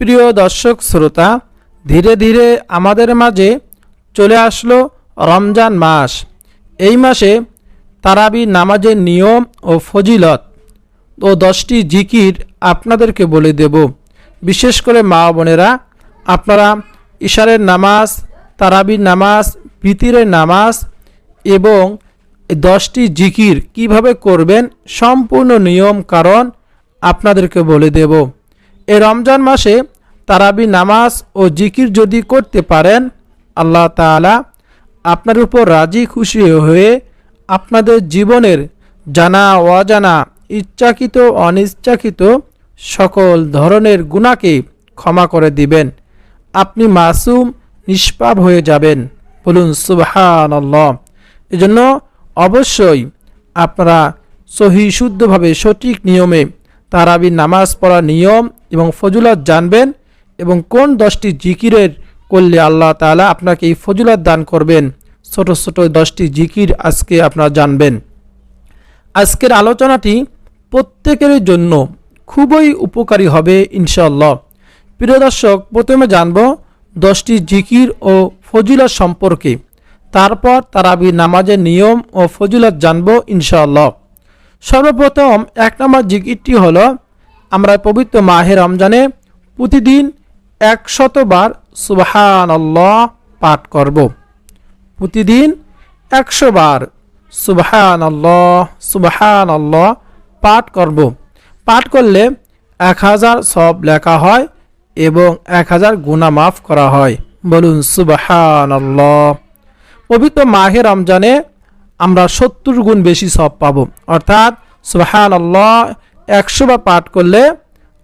প্রিয় দর্শক শ্রোতা, ধীরে ধীরে আমাদের মাঝে চলে আসলো রমজান মাস। এই মাসে তারাবি নামাজের নিয়ম ও ফজিলত ও দশটি জিকির আপনাদেরকে বলে দেব। বিশেষ করে মা বোনেরা, আপনারা ইশারের নামাজ তারাবির নামাজ বিতিরের নামাজ এবং দশটি জিকির কীভাবে করবেন সম্পূর্ণ নিয়ম কারণ আপনাদেরকে বলে দেব। এই রমজান মাসে তারাবি নামাজ ও জিকির যদি করতে পারেন, আল্লাহ তাআলা আপনার উপর রাজি খুশি হয়ে আপনাদের জীবনের জানা অজানা ইচ্ছাকৃত, অনিচ্ছাকৃত সকল ধরনের গুণাকে ক্ষমা করে দিবেন। আপনি মাসুম, নিষ্পাপ হয়ে যাবেন। বলুন সুবহান এজন্য অবশ্যই আপনারা সহি, শুদ্ধভাবে সঠিক নিয়মে তারাবির নামাজ পড়ার নিয়ম এবং ফজুলত জানবেন এবং কোন দশটি জিকিরের করলে আল্লাহ তাআলা আপনাকে এই ফজুলত দান করবেন? ছোট ছোট দশটি জিকির আজকে আপনারা জানবেন। আজকের আলোচনাটি প্রত্যেকের জন্য খুবই উপকারী হবে ইনশাল্লাহ প্রিয় দর্শক, প্রথমে জানব দশটি জিকির ও ফজিলত সম্পর্কে। তারপর তারাবি নামাজের নিয়ম ও ফজিলত জানব ইনশাআল্লাহ। সর্বপ্রথম এক নম্বর জিকিরটি হলো, আমরা পবিত্র মাহে রমজানে প্রতিদিন একশতবার সুবহান আল্লাহ পাঠ করব। প্রতিদিন একশো বার সুবহান আল্লাহ সুবহান আল্লাহ পাঠ করব। পাঠ করলে এক হাজার সব লেখা হয় এবং এক হাজার গুণা মাফ করা হয়। বলুন সুবহান আল্লাহ পবিত্র মাহে রমজানে আমরা সত্তর গুণ বেশি সব পাবো। অর্থাৎ সুবহান আল্লাহ একশো বা পাঠ করলে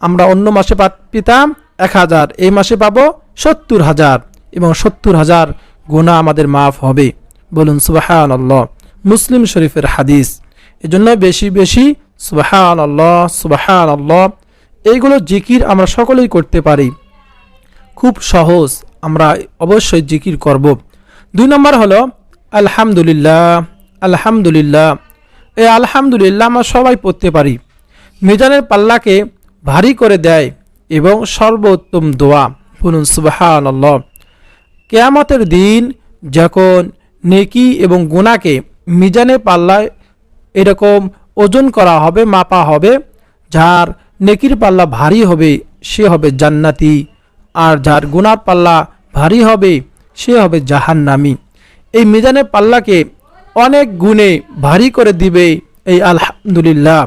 আমরা অন্য মাসে পাঠ পেতাম এক হাজার। এই মাসে পাবো সত্তর হাজার এবং সত্তর হাজার গুণা আমাদের মাফ হবে। বলুন সুবাহান আল্লাহ মুসলিম শরীফের হাদিস। এজন্য বেশি বেশি সুবাহান আল্লাহ সুবাহান আল্লাহ এইগুলো জিকির আমরা সকলেই করতে পারি। খুব সহজ আমরা অবশ্যই জিকির করব। দুই নম্বর হলো, আলহামদুলিল্লাহ। আলহামদুলিল্লাহ। এই আলহামদুলিল্লাহ আমরা সবাই পড়তে পারি। মিজানের পাল্লাকে ভারী করে দেয় এবং সর্বোত্তম দোয়া। বলুন সুবাহান আল্লাহ কেয়ামতের দিন যখন নেকি এবং গুণাকে মিজানে পাল্লায় এরকম ওজন করা হবে, মাপা হবে, যার নেকির পাল্লা ভারী হবে, সে হবে জান্নাতি। আর যার গুনার পাল্লা ভারী হবে, সে হবে জাহান্নামি। এই মিজানের পাল্লাকে অনেক গুণে ভারী করে দিবে এই আলহামদুলিল্লাহ।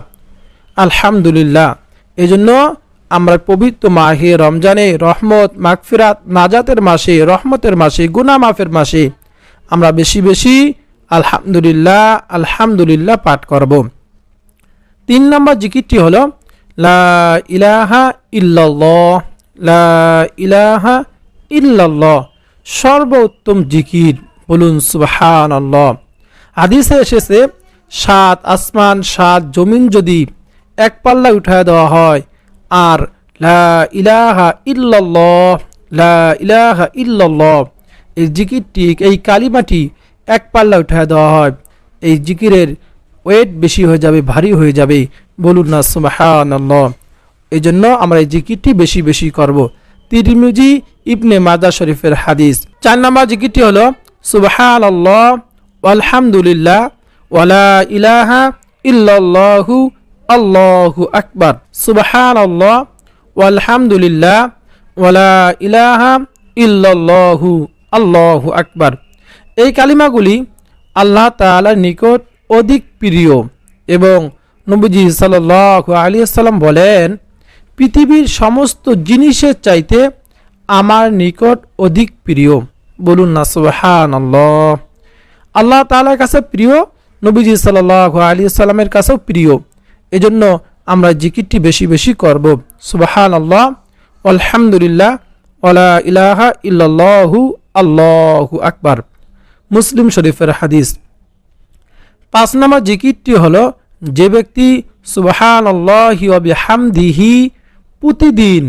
আলহামদুলিল্লাহ। এজন্য আমরা পবিত্র মাহে রমজানে রহমত, মাগফিরাত, নাজাতের মাসে, রহমতের মাসে গুনা মাফের মাসে আমরা বেশি বেশি আলহামদুলিল্লাহ আলহামদুলিল্লাহ পাঠ করব। তিন নম্বর জিকিরটি হলো, লা ইলাহা ইল্লাল্লাহ, লা ইলাহা ইল্লাল্লাহ। সর্বোত্তম জিকির বলুন সুবহান আল্লাহ হাদিসে এসেছে সাত আসমান, সাত জমিন যদি এক পাল্লা উঠায় দেওয়া হয়, আর লা ইলাহা ইল্লাল্লাহ, লা ইলাহা ইল্লাল্লাহ, এই জিকিরটি, এই কালিমাটি এক পাল্লা উঠায় দেওয়া হয়, এই জিকিরের ওয়েট বেশি হয়ে যাবে, ভারী হয়ে যাবে। বলুন না সুবাহান এই জন্য আমরা এই জিকিরটি বেশি বেশি করব। তিরমিজি ইবনে মাদা শরীফের হাদিস। চার নম্বর জিকিরটি হলো সুবাহান আল্লাহ আলহামদুলিল্লাহ ওয়ালা ইলাহা ইল্লাল্লাহু, আল্লাহু আকবার সুবাহান আল্লাহ ওয়ালা ইলাহা ইল্লাল্লাহু, আল্লাহু আকবার। এই কালিমাগুলি আল্লাহ তাআলার নিকট অধিক প্রিয় এবং নবীজি সাল্লাহ আলী সাল্লাম বলেন, পৃথিবীর সমস্ত জিনিসের চাইতে আমার নিকট অধিক প্রিয়। বলুন না সুবহান আল্লাহ তাআলার কাছে প্রিয়, নবীজি সাল্লাহ আলী সাল্লামের কাছেও প্রিয়। এজন্য আমরা জিকিরটি বেশি বেশি করব। সুবাহান আল্লাহ আলহামদুলিল্লাহ ওলা ইলাহা ইল্লাল্লাহু, আল্লাহু আকবার। মুসলিম শরীফের হাদিস। পাঁচ নম্বর জিকিরটি হলো, যে ব্যক্তি সুবাহান আল্লাহি হামদিহি প্রতিদিন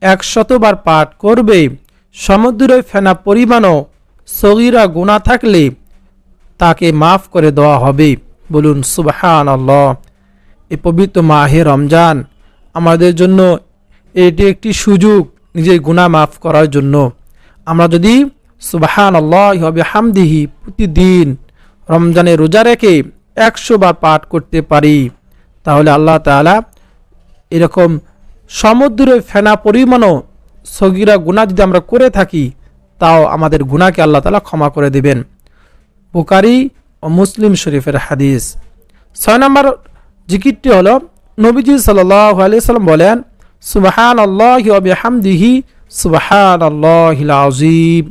একশতবার পাঠ করবে, সমুদ্রের ফেনা পরিমাণও সগিরা গুণা থাকলে তাকে মাফ করে দেওয়া হবে বলুন সুবাহান আল্লাহ এই পবিত্র মাহে রমজান আমাদের জন্য এটি একটি সুযোগ নিজের গুণা মাফ করার জন্য। আমরা যদি সুবাহান আল্লাহ হবে হামদিহি প্রতিদিন রমজানে রোজা রেখে একশো বার পাঠ করতে পারি, তাহলে আল্লাহ তাআলা এরকম সমুদ্রের ফেনা পরিমাণও সগিরা গুণা যদি আমরা করে থাকি, তাও আমাদের গুণাকে আল্লাহ তালা ক্ষমা করে দেবেন। বুকারি ও মুসলিম শরীফের হাদিস। ছয় নম্বর জিকিরটি হলো, নবীজি সাল্লাম বলেন সুবাহান আল্লাহ হামদিহি সুবাহান আল্লাহ আজিব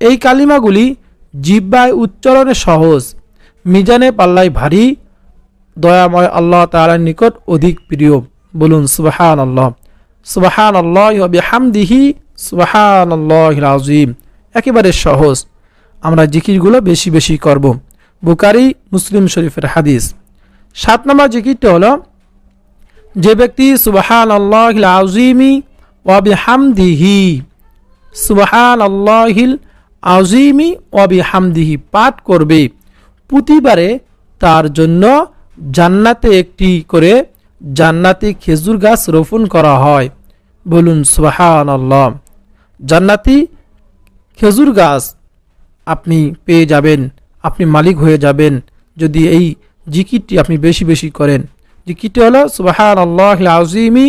এই কালিমাগুলি জিব্বায় উচ্চারণে সহজ, মিজানে পাল্লায় ভারী, দয়াময় আল্লাহ তালার নিকট অধিক প্রিয়। বলুন সুবাহান আল্লাহ সুবাহান আল্লাহ হামদিহি সুবাহান আল্লাহ আজিম একেবারে সহজ। আমরা জিকিরগুলো বেশি বেশি করব। বুকারি মুসলিম শরীফের হাদিস। সাত নম্বর জিকিরটা হলো, যে ব্যক্তি সুবাহান আল্লাহ আজিমি ওয়াবি হামদিহি সুবাহান আল্লাহিল আজিমি ওয়াবি হামদিহি পাঠ করবে। প্রতিবারে তার জন্য জান্নাতে একটি করে জান্নাতি খেজুর গাছ রোপণ করা হয়। বলুন সুবাহান আল্লাহ জান্নাতি খেজুর গাছ আপনি পেয়ে যাবেন, আপনি মালিক হয়ে যাবেন যদি এই জিকিরটি আপনি বেশি বেশি করেন। জিকিরটি হলো সুবাহান আল্লাহ আজিমি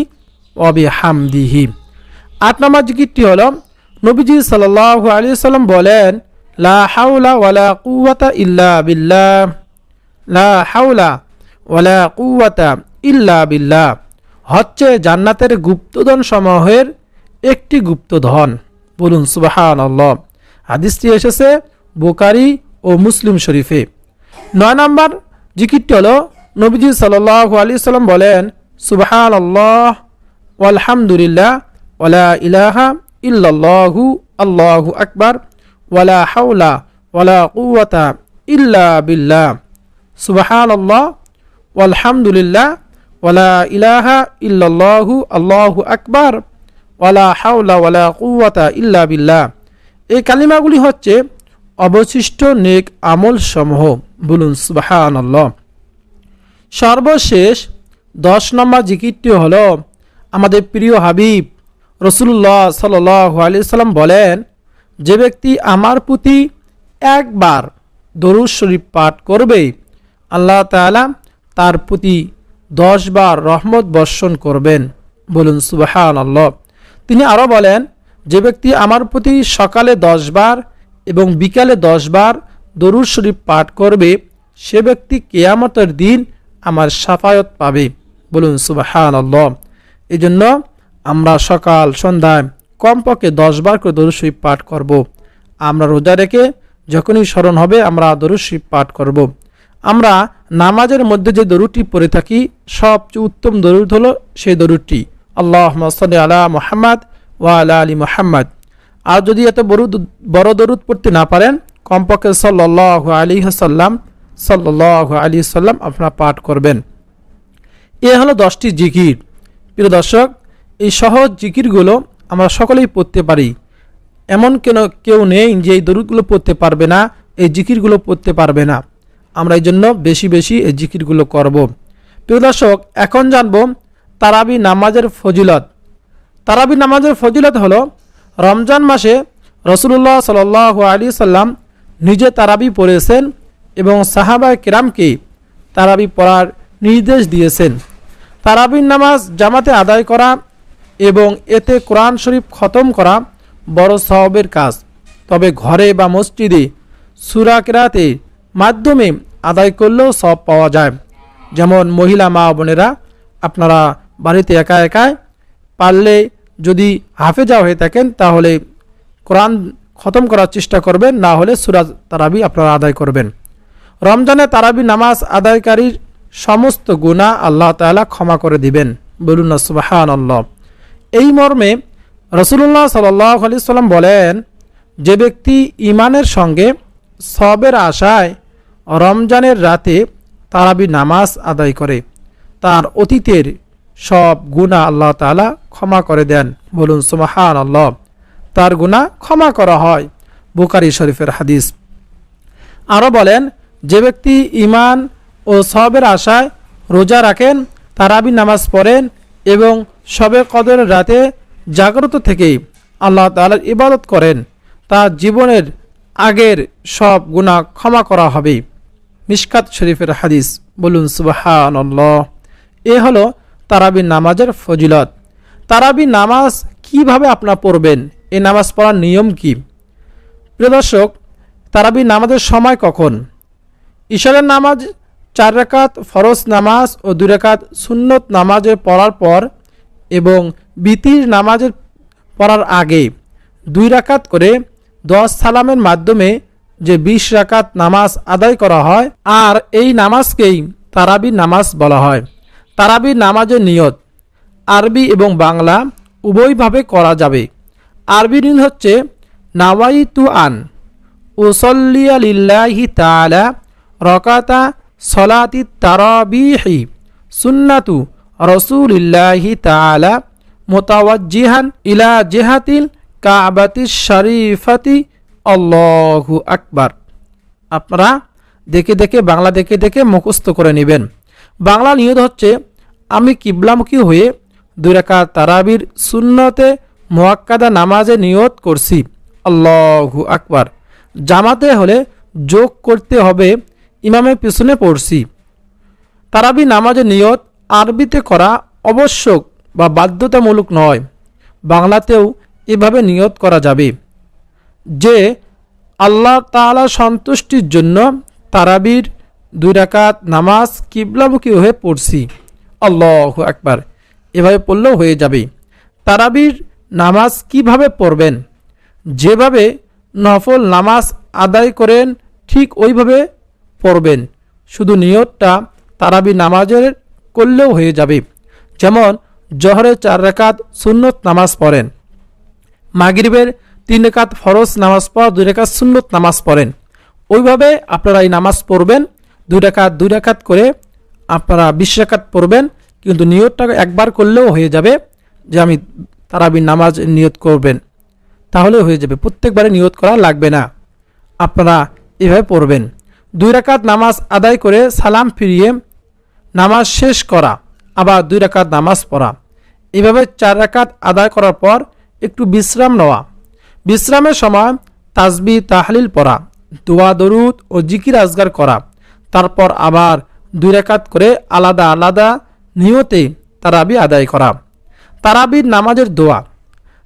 অবি হামদিহি আট নম্বর জিকিরটি হলো, নবীজি সাল্লাহ আলী সাল্লাম বলেন, লা ওয়ালা ইল্লা বিল্লাহ। লা ওয়ালা ইল্লা হচ্ছে জান্নাতের গুপ্তধন সমূহের একটি গুপ্তধন। বলুন সুবাহান আল্লাহ হাদিসটি এসেছে বোকারি ও মুসলিম শরীফে। নয় নম্বর জিকিরটি হলো, নবীজি সাল্লাহ আলী সাল্লাম বলেন সুবাহান আল্লাহ আলহামদুলিল্লাহ ওয়ালা ইলাহা ইল্লাল্লাহু, আল্লাহু আকবার, ওয়ালা হাওলা, ওয়ালা কুওয়াতা ইল্লা বিল্লাহ। সুবাহান আল্লাহ আলহামদুলিল্লাহ ওয়ালা ইলাহা ইল্লাল্লাহু, আল্লাহু আকবার, ওয়ালা হাওলা, ওয়ালা কুওয়াতা ইল্লা বিল্লাহ। এই কালিমাগুলি হচ্ছে অবশিষ্ট নেক আমল সমূহ বলুন সুবাহান সর্বশেষ দশ নম্বর জিকিরটি হল আমাদের প্রিয় হাবিব রসুল্লাহ সাল আলি সাল্লাম বলেন, যে ব্যক্তি আমার প্রতি একবার দরুদ শরীফ পাঠ করবে, আল্লাহ তালা তার প্রতি দশ বার রহমত বর্ষণ করবেন। বলুন সুবাহান আল্লাহ তিনি আরও বলেন, যে ব্যক্তি আমার প্রতি সকালে দশ বার এবং বিকালে দশ বার দরুদ শরীফ পাঠ করবে, সে ব্যক্তি কেয়ামতের দিন আমার সাফায়ত পাবে বলুন সুবাহান আল্লাহ এই জন্য আমরা সকাল সন্ধ্যায় কমপক্ষে দশ বার করে দরুদ শরীফ পাঠ করব। আমরা রোজা রেখে যখনই স্মরণ হবে, আমরা দরুদ শরীফ পাঠ করব। আমরা নামাজের মধ্যে যে দরুদটি পড়ে থাকি, সবচেয়ে উত্তম দরুদ হলো সেই দরুদটি আল্লাহ সাল্লি আলা মোহাম্মদ ওয়া আলা আলী মোহাম্মদ আর যদি এত বড় বড় দরুদ পড়তে না পারেন, কমপক্ষে সাল্লাহ আলী হাসাল্লাম সাল্লাহ আলী সাল্লাম আপনারা পাঠ করবেন। এ হলো দশটি জিকির। প্রিয় দর্শক, এই সহজ জিকিরগুলো আমরা সকলেই পড়তে পারি। এমন কেন কেউ নেই যে এই দরুদগুলো পড়তে পারবে না, এই জিকিরগুলো পড়তে পারবে না। আমরা এই জন্য বেশি বেশি এই জিকিরগুলো করব। প্রিয় দর্শক, এখন জানব তারাবি নামাজের ফজিলত। তারাবি নামাজের ফজিলত হলো রমজান মাসে রসুল্লাহ সাল আলী সাল্লাম নিজে তারাবি পড়েছেন এবং সাহাবা কেরামকে তারাবি পড়ার নির্দেশ দিয়েছেন। তারাবির নামাজ জামাতে আদায় করা এবং এতে কোরআন শরীফ খতম করা বড় সহবের কাজ। তবে ঘরে বা মসজিদে সুরা কেরাতে মাধ্যমে আদায় করলেও সব পাওয়া যায়। যেমন মহিলা মা বোনেরা আপনারা বাড়িতে একা একায় পারলে যদি হাফেজা হয়ে থাকেন, তাহলে কোরআন খতম করার চেষ্টা করবেন, না হলে সুরাজ তারাবি আপনারা আদায় করবেন। রমজানে তারাবি নামাজ আদায়কারীর সমস্ত গুণা আল্লাহ তালা ক্ষমা করে দিবেন। বলুন সুবাহান আল্লাহ এই মর্মে রসুল্লাহ সাল্লাহ আলি সাল্লাম বলেন, যে ব্যক্তি ইমানের সঙ্গে সবের আশায় রমজানের রাতে তারাবি নামাজ আদায় করে, তার অতীতের সব গুণা আল্লাহ তালা ক্ষমা করে দেন। বলুন সুমাহান আল্লাহ তার গুণা ক্ষমা করা হয়। বুকারি শরীফের হাদিস। আরও বলেন, যে ব্যক্তি ইমান ও সবের আশায় রোজা রাখেন, তারাবি নামাজ পড়েন এবং সবে কদর রাতে জাগ্রত থেকেই আল্লাহ তালার ইবাদত করেন তার জীবনের আগের সব গুণা ক্ষমা করা হবে। মিশকাত শরীফের হাদিস। বলুন সুবাহান এ হলো তারাবি নামাজের ফজিলত। তারাবি নামাজ কীভাবে আপনার পড়বেন? এই নামাজ পড়ার নিয়ম কি? প্রিয় দর্শক তারাবি নামাজের সময় কখন? ঈশ্বরের নামাজ চার রাকাত ফরজ নামাজ ও দুই রাকাত সুন্নত নামাজের পড়ার পর এবং বিতির নামাজের পড়ার আগে দুই রাকাত করে দশ সালামের মাধ্যমে যে বিশ রাকাত নামাজ আদায় করা হয়, আর এই নামাজকেই তারাবি নামাজ বলা হয়। তারাবি নামাজের নিয়ত। আরবি এবং বাংলা উভয়ভাবে করা যাবে। আরবি নিয়ত হচ্ছে নাওয়াই তু আন, উসল্লিয়া লিল্লাহি তাআলা, রকাতা সলাতি তারাবিহি, সুন্নাতু রসুলিল্লাহি তাআলা, মোতাওয়াজ্জিহান ইলা জেহাতিল কাবাতি শরীফাতি। আল্লাহু আকবার। আপনারা দেখে দেখে, বাংলা দেখে দেখে মুখস্থ করে নেবেন। বাংলা নিয়ত হচ্ছে আমি কিবলামুখী হয়ে দুই রাকা তারাবির সুন্নতে মোয়াক্কাদা নামাজে নিয়ত করছি। আল্লাহু আকবার। জামাতে হলে যোগ করতে হবে, ইমামের পিছনে পড়ছি। তারাবি নামাজে নিয়ত আরবিতে করা আবশ্যক বা বাধ্যতামূলক নয়। বাংলাতেও এভাবে নিয়ত করা যাবে। যে আল্লাহ তাআলা সন্তুষ্টির জন্য তারাবির দুই রাকাত নামাজ কিবলামুখী হয়ে পড়ছি। আল্লাহ একবার এভাবে পড়লেও হয়ে যাবে। তারাবির নামাজ কীভাবে পড়বেন? যেভাবে নফল নামাজ আদায় করেন, ঠিক ওইভাবে পড়বেন। শুধু নিয়তটা তারাবি নামাজের করলেও হয়ে যাবে। যেমন জহরে চার রেখাত সুন্নত নামাজ পড়েন। মাগরিবের তিন রেখাত ফরজ নামাজ পর দুই রেখাত সুন্নত নামাজ পড়েন। ওইভাবে আপনারা এই নামাজ পড়বেন। দুই রেখাত দুই রেখাত করে আপনারা বিশ পড়বেন, কিন্তু নিয়তটা একবার করলেও হয়ে যাবে যে আমি তারাবি নামাজ নিয়ত করবেন। তাহলে হয়ে যাবে, প্রত্যেকবারে নিয়ত করা লাগবে না। আপনারা এভাবে পড়বেন। দুই রাকাত নামাজ আদায় করে সালাম ফিরিয়ে নামাজ শেষ করা, আবার দুই রাকাত নামাজ পড়া। এভাবে চার রাকাত আদায় করার পর একটু বিশ্রাম নেওয়া। বিশ্রামের সময় তাজবি তাহলিল পড়া, দোয়া, দরুদ ও জিকির আজগার করা। তারপর আবার দুই রাকাত করে আলাদা আলাদা নিয়তে তারাবি আদায় করা। তারাবির নামাজের দোয়া।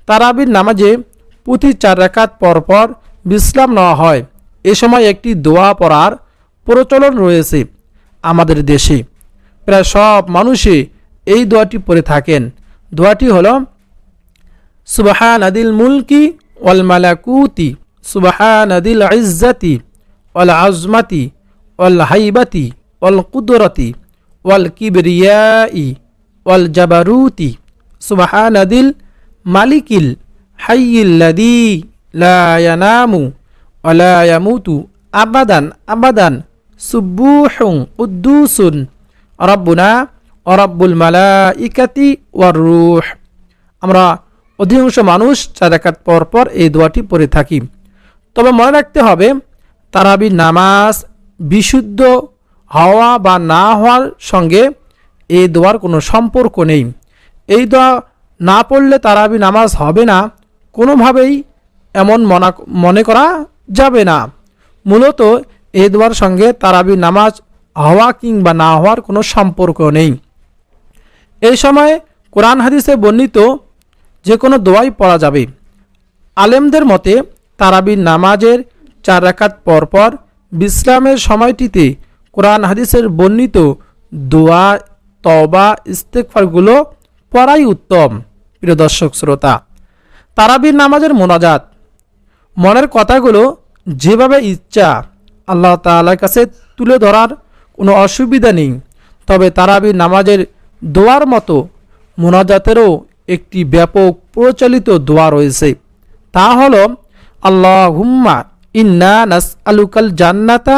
তারাবির নামাজে প্রতি চার রাকাত পর পর বিশ্রাম নেওয়া হয়। এ সময় একটি দোয়া পড়ার প্রচলন রয়েছে আমাদের দেশে। প্রায় সব মানুষই এই দোয়াটি পড়ে থাকেন। দোয়াটি হল সুবাহান আদিল মুলকি ওয়াল মালাকুতি সুবাহান আদিল ইজ্জাতি ওয়াল আজমাতি ওয়াল হাইবাতি ওয়াল কুদরতি, ওয়াল কিবরিয়াই, ওয়াল জাবারুতি, সুবাহান আদিল মালিকিল হাইয়িল্লাদি লা ইয়ানামু ওয়ালা ইয়ামুতু আবাদান আবাদান সুব্বুহুন উদ্দুসুন রব্বুনা অরব্বুল মালাইকাতি ওয়ার রুহ। আমরা অধিকাংশ মানুষ চার একাত পর পর এই দোয়াটি পড়ে থাকি। তবে মনে রাখতে হবে, তারাবি নামাজ বিশুদ্ধ হওয়া বা না হওয়ার সঙ্গে এই দোয়ার কোনো সম্পর্ক নেই। এই দোয়া না পড়লে তারাবি নামাজ হবে না, কোনোভাবেই এমন মনা, মনে করা যাবে না। মূলত এই দোয়ার সঙ্গে তারাবি নামাজ, হওয়া কিংবা না হওয়ার কোনো সম্পর্ক নেই। এই সময় কোরআন হাদিসে বর্ণিত যে কোনো দোয়াই পড়া যাবে। আলেমদের মতে তারাবির নামাজের চার রাকাত পরপর বিশ্রামের সময়টিতে কোরআন হাদিসের বর্ণিত দোয়া তবা ইস্তেকফারগুলো পড়াই উত্তম, প্রিয় দর্শক শ্রোতা। তারাবির নামাজের মোনাজাত। মনের কথাগুলো যেভাবে ইচ্ছা আল্লাহ তালার কাছে তুলে ধরার কোনো অসুবিধা নেই। তবে তারাবির নামাজের দোয়ার মতো মোনাজাতেরও একটি ব্যাপক প্রচলিত দোয়া রয়েছে। তা হল আল্লাহ হুম্মা ইন্না নাস আলুকাল জান্নাতা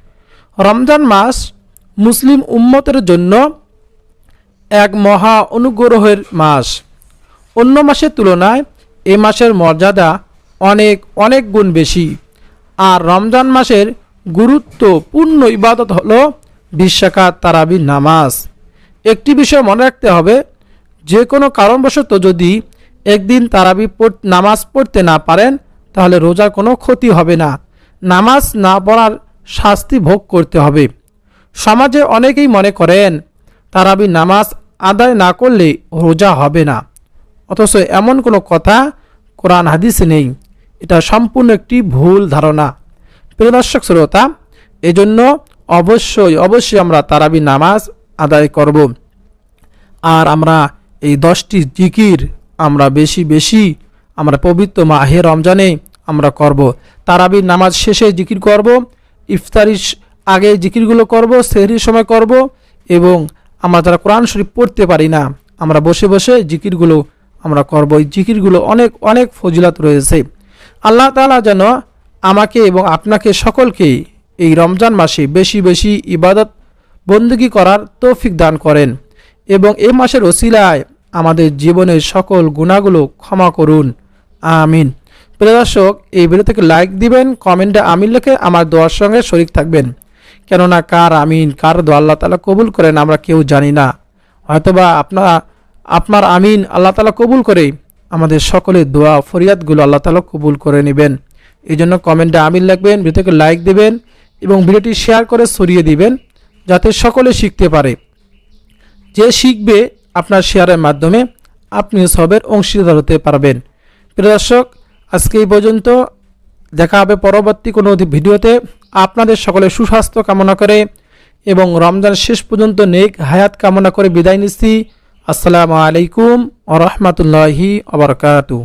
রমজান মাস মুসলিম উম্মতের জন্য এক মহা অনুগ্রহের মাস। অন্য মাসের তুলনায় এ মাসের মর্যাদা অনেক অনেক গুণ বেশি। আর রমজান মাসের গুরুত্বপূর্ণ ইবাদত হলো বিশ্বাকাত তারাবি নামাজ। একটি বিষয় মনে রাখতে হবে, যে কোনো কারণবশত যদি একদিন তারাবি নামাজ পড়তে না পারেন, তাহলে রোজার কোনো ক্ষতি হবে না। নামাজ না পড়ার শাস্তি ভোগ করতে হবে। সমাজে অনেকেই মনে করেন, তারাবি নামাজ আদায় না করলে রোজা হবে না। অথচ এমন কোনো কথা কোরআন হাদিসে নেই। এটা সম্পূর্ণ একটি ভুল ধারণা। প্রিয় শ্রোতা, এজন্য অবশ্যই অবশ্যই আমরা তারাবি নামাজ আদায় করব। আর আমরা এই দশটি জিকির আমরা বেশি বেশি আমরা পবিত্র মাহে রমজানে আমরা করব। তারাবির নামাজ শেষে জিকির করব। ইফতারির আগে জিকিরগুলো করব, সেহরির সময় করব এবং আমরা যারা কোরআন শরীফ পড়তে পারি না, আমরা বসে বসে জিকিরগুলো আমরা করব। এই জিকিরগুলো অনেক অনেক ফজিলত রয়েছে। আল্লাহ তাআলা যেন আমাকে এবং আপনাকে সকলকে এই রমজান মাসে বেশি বেশি ইবাদত বন্দুকি করার তৌফিক দান করেন এবং এই মাসের ওসিলায় আমাদের জীবনের সকল গুণাগুলো ক্ষমা করুন। আমিন। প্রিয় দর্শক, এই ভিডিও থেকে লাইক দিবেন কমেন্টে আমিন লিখে আমার দোয়ার সঙ্গে শরিক থাকবেন। কেননা কার আমিন, কার দোয়া আল্লাহ তালা কবুল করেন আমরা কেউ জানি না। হয়তোবা আপনারা, আপনার আমিন আল্লাহ তালা কবুল করে আমাদের সকলের দোয়া ফরিয়াদগুলো আল্লাহ তালা কবুল করে নেবেন। এই জন্য কমেন্টে আমিন লিখবেন ভিডিওকে লাইক দেবেন এবং ভিডিওটি শেয়ার করে সরিয়ে দিবেন যাতে সকলে শিখতে পারে। যে শিখবে আপনার শেয়ারের মাধ্যমে আপনি সবের অংশীদার হতে পারবেন। প্রিয় দর্শক আজকে এই পর্যন্ত। দেখা হবে পরবর্তী কোনো ভিডিওতে। আপনাদের সকলে সুস্বাস্থ্য কামনা করে এবং রমজান শেষ পর্যন্ত নেক হায়াত কামনা করে বিদায় নিচ্ছি। আসসালামু আলাইকুম আ রহমতুল্লাহি আবরকাতু